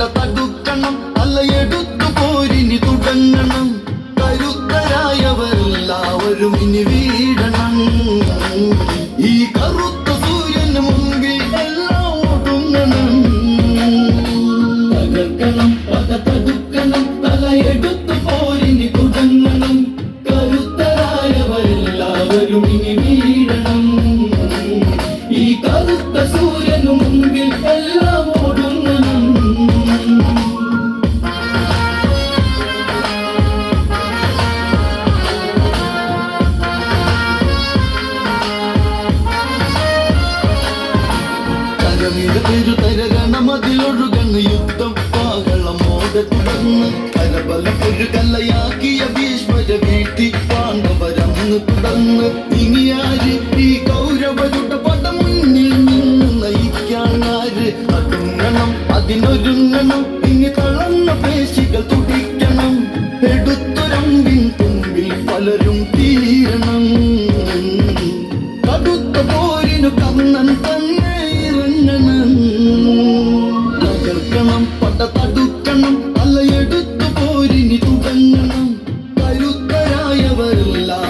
പട തടുക്കണം തലയെടുത്തു പോരിനി തുടങ്ങണം. കരുത്തരായവരെല്ലാവരും ഇനി വീടണം ഈ കറുത്ത സൂര്യന് മുമ്പിൽ എല്ലാം ഒടുങ്ങണം തകർക്കണം തടുക്കണം പോരിനി തുടങ്ങണം. കരുത്തരായവരെല്ലാവരും ഇനി തിരു തരകണം അതിലൊഴുകണ് യുദ്ധം. പാകളം മോദ തുടർന്ന് കരബല ഒരു കല്ലയാക്കിയ ഭീഷ്മര വീട്ടി പാണ്ഡവരന്ന് തുടർന്ന് ഇനിയാര് ഈ കൗരവരുടെ പടം മുന്നിൽ നിന്ന് നയിക്കാനാര്? അതുങ്ങണം അതിനൊരുങ്ങണം ഇനി തളർന്ന പേശികൾ തുടിക്കണം. എടുത്തുരമ്പിൻ തുമ്പിൽ പലരും തീരണം. കണ്ട തടുക്കണം തലയെടുത്തു പോരിനി തുടങ്ങണം. കരുത്തരായവരെല്ലാം